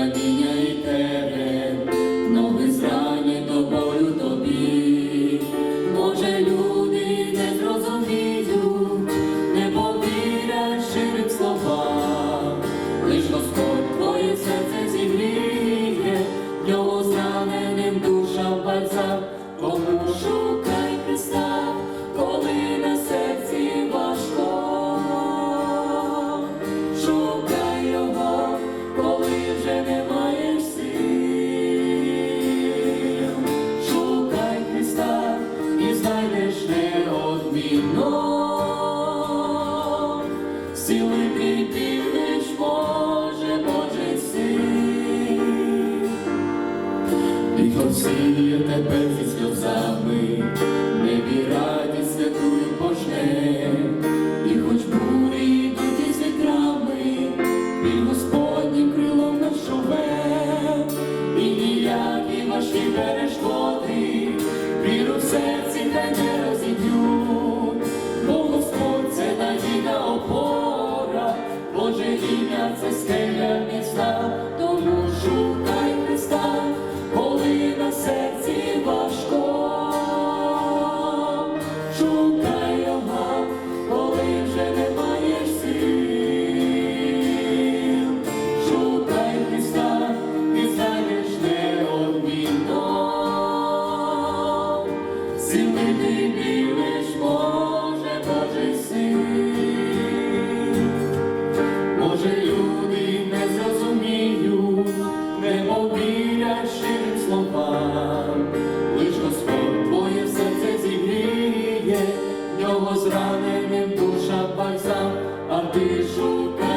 радіє і тебе. сили ти півнич, Боже, Боже син, Віхом сіє тебе зі сльозами, небі раді святую Божне, і хоч бурі йдуть із вітрами, під Господнім крилом нашове, і ніякі ваші перешкоди. Ім'я це скеля міцна, тому шукай Христа, коли на серці важко, шукай Його, коли вже не маєш сил, шукай Христа, і знайдеш неодмінно, сили ти білиш, може, нього зраненим душа бальзам, а ти шукай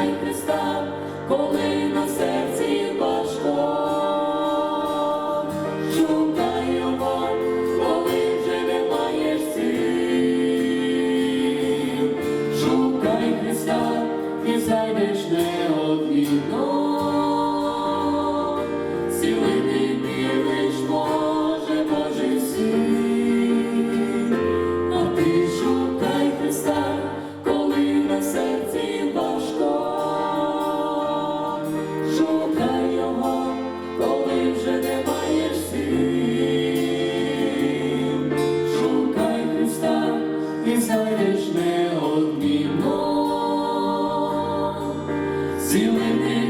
Знайдеш неодмінно. Цілити